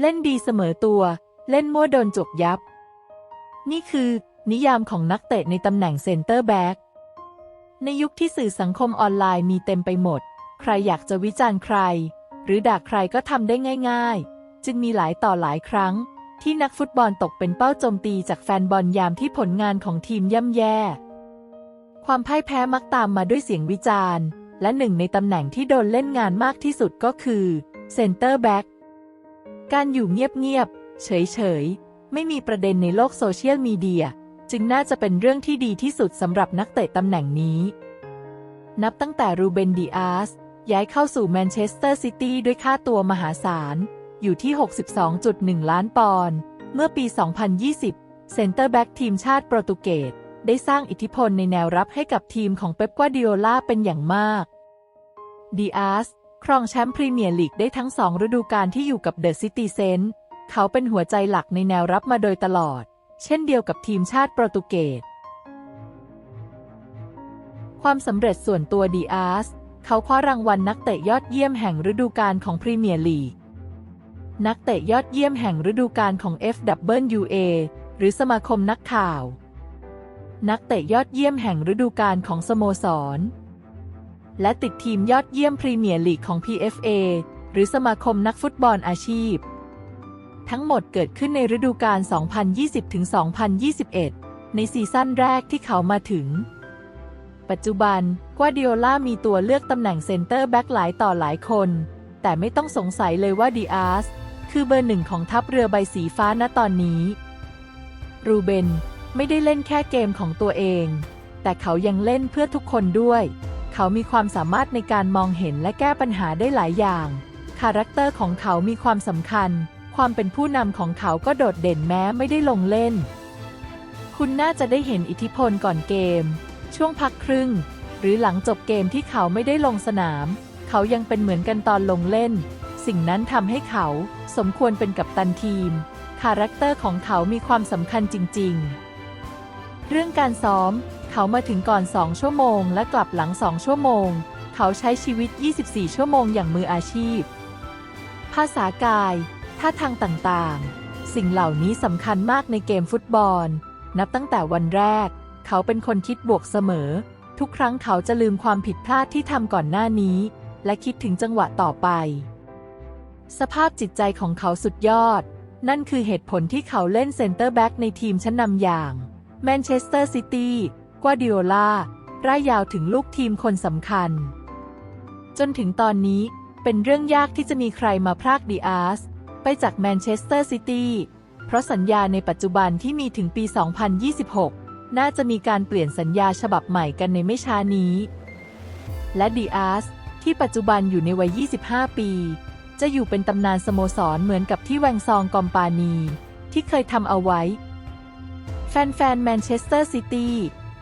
เล่นดีเสมอตัว เล่นมั่วโดนจวกยับ นี่คือ นิยามของนักเตะในตำแหน่งเซนเตอร์แบ็กในยุคที่สื่อสังคมออนไลน์มีเต็มไปหมด ใครอยากจะวิจารณ์ใคร หรือด่าใครก็ทำได้ง่าย ๆ จึงมีหลายต่อหลายครั้ง ที่นักฟุตบอลตกเป็นเป้าโจมตีจากแฟนบอลยามที่ผลงานของทีมย่ำแย่ ความพ่ายแพ้มักตามมาด้วยเสียงวิจารณ์ และหนึ่งในตำแหน่งที่โดนเล่นงานมากที่สุดก็คือเซนเตอร์แบ็ก การอยู่เงียบๆ เฉยๆ ไม่มีประเด็นในโลกโซเชียลมีเดีย จึงน่าจะเป็นเรื่องที่ดีที่สุดสำหรับนักเตะตำแหน่งนี้ นับตั้งแต่รูเบนดีอาสย้ายเข้าสู่แมนเชสเตอร์ซิตี้ด้วยค่าตัวมหาศาล อยู่ที่ 62.1 ล้านปอนด์เมื่อปี 2020 เซนเตอร์แบ็กทีมชาติโปรตุเกสได้สร้างอิทธิพลในแนวรับให้กับทีมของเป๊ปกวาดิโอลาเป็นอย่างมากดีอาส ครองแชมป์พรีเมียร์ลีกได้ทั้งสองฤดูกาลที่อยู่กับเดอะซิตี้เซนต์เขาเป็นหัวใจหลักในแนวรับมาโดยตลอด เช่นเดียวกับทีมชาติโปรตุเกส ความสำเร็จส่วนตัวดีอาร์สเขาคว้ารางวัลนักเตะยอดเยี่ยมแห่งฤดูกาลของพรีเมียร์ลีก นักเตะยอดเยี่ยมแห่งฤดูกาลของ FWA หรือสมาคมนักข่าว นักเตะยอดเยี่ยมแห่งฤดูกาลของสโมสร และติดทีมยอดเยี่ยมพรีเมียร์ลีกของ PFA หรือสมาคมนักฟุตบอลอาชีพ ทั้งหมดเกิดขึ้นในฤดูกาล 2020-2021 ในซีซั่นแรกที่เขามาถึง ปัจจุบันกวาดิโอลามีตัวเลือกตำแหน่งเซนเตอร์แบ็กหลายต่อหลายคน แต่ไม่ต้องสงสัยเลยว่าดีอาสคือเบอร์หนึ่งของทัพเรือใบสีฟ้าณตอนนี้ รูเบนไม่ได้เล่นแค่เกมของตัวเอง แต่เขายังเล่นเพื่อทุกคนด้วย เขามีความสามารถในการมองเห็นและแก้ปัญหาได้หลายอย่าง คาแรคเตอร์ของเขามีความสำคัญ ความเป็นผู้นำของเขาก็โดดเด่นแม้ไม่ได้ลงเล่น คุณน่าจะได้เห็นอิทธิพลก่อนเกม ช่วงพักครึ่ง หรือหลังจบเกมที่เขาไม่ได้ลงสนาม เขายังเป็นเหมือนกันตอนลงเล่น สิ่งนั้นทำให้เขาสมควรเป็นกัปตันทีม คาแรคเตอร์ของเขามีความสำคัญจริง ๆ เรื่องการซ้อม เขามาถึงก่อน 2 ชั่วโมง และกลับหลัง 2 ชั่วโมง เขาใช้ชีวิต 24 ชั่วโมงอย่างมืออาชีพ ภาษากาย ท่าทางต่างๆ สิ่งเหล่านี้สำคัญมากในเกมฟุตบอล นับตั้งแต่วันแรก เขาเป็นคนคิดบวกเสมอ ทุกครั้งเขาจะลืมความผิดพลาดที่ทำก่อนหน้านี้ และคิดถึงจังหวะต่อไป สภาพจิตใจของเขาสุดยอด นั่นคือเหตุผลที่เขาเล่นเซนเตอร์แบ็กในทีมชั้นนำอย่างแมนเชสเตอร์ซิตี้ กวาดิโอลาร่ายยาวถึงลูกทีมคนสำคัญ จนถึงตอนนี้เป็นเรื่องยากที่จะมีใครมาพรากดีอาร์สไปจากแมนเชสเตอร์ซิตี้เพราะสัญญาในปัจจุบันที่มีถึงปี 2026 น่าจะมีการเปลี่ยนสัญญาฉบับใหม่กันในไม่ช้านี้ และดีอาร์สที่ปัจจุบันอยู่ในวัย 25 ปี จะอยู่เป็นตำนานสโมสรเหมือนกับที่แวงซองกอมปานี ที่เคยทำเอาไว้ แฟนๆแมนเชสเตอร์ซิตี้